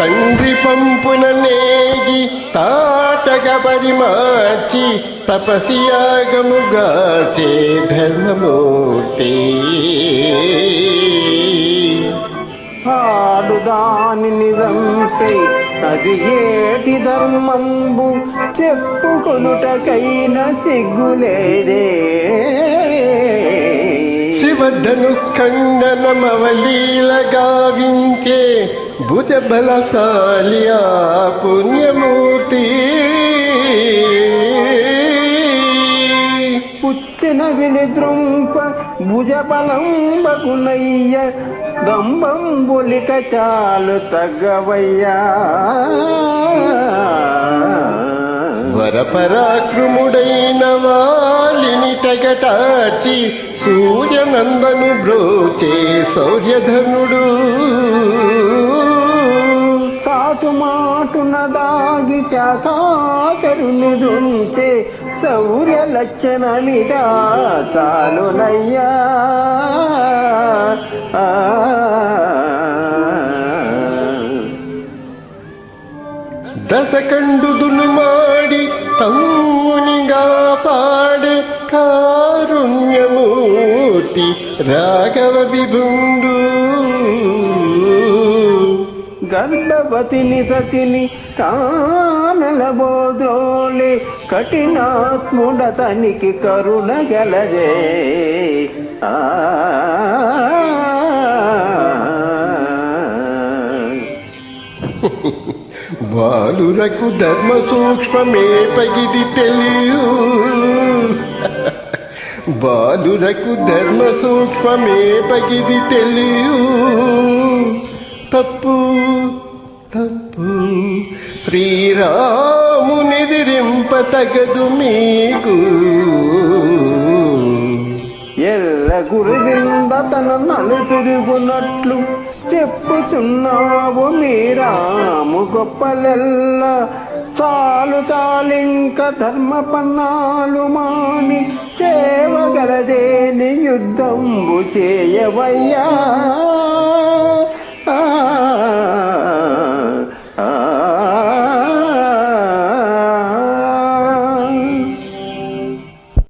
తండ్రి పంపున నేగి తాటగ పరిమార్చి తపసియాగముగాచే ధర్మమూర్తి. ఆడుదాని నిజంపై అది ఏటి ధర్మంబు చెప్పుకొనుటకైన సిగ్గులేదే. శివధను ఖండనమవలీల గావించే భుజ బలశాలి ఆ పుణ్యమూర్తి. పుచ్చిన వినిద్రుంప భుజ దంబం బొలిక చాలు తగ్గవయ్యా. వరపరాక్రముడైన వాలిని తెగటాచి సూర్యనందను బ్రోచే శౌర్యధనుడు దాగి చాకాచరుని దుంచే శౌర్య లక్షణమిదా చాలునయ్యా ఆ. దశకండుదును మాడి తమ్మునిగా పాడే కారుణ్యమూర్తి రాఘవ విభుండు గర్భవతిని సతిని కా బోద్రోలి కఠినాత్ముడతనికి కరుణ గలదే. ఆ. బాలురకు ధర్మ సూక్ష్మమే పగిది తెలియు. బాలురకు ధర్మ సూక్ష్మమే పగిది తెలియు. తప్పు. శ్రీరామునిదిరింపతగదు మీకు. ఎల్ల గురువింద తన నలు తిరుగునట్లు చెప్పుచున్నావు మీరాము గొప్పలెల్ల. చాలు తాలింక ధర్మ పన్నాలు మాని చేయగలదేని యుద్ధంబు చేయవయ్యా.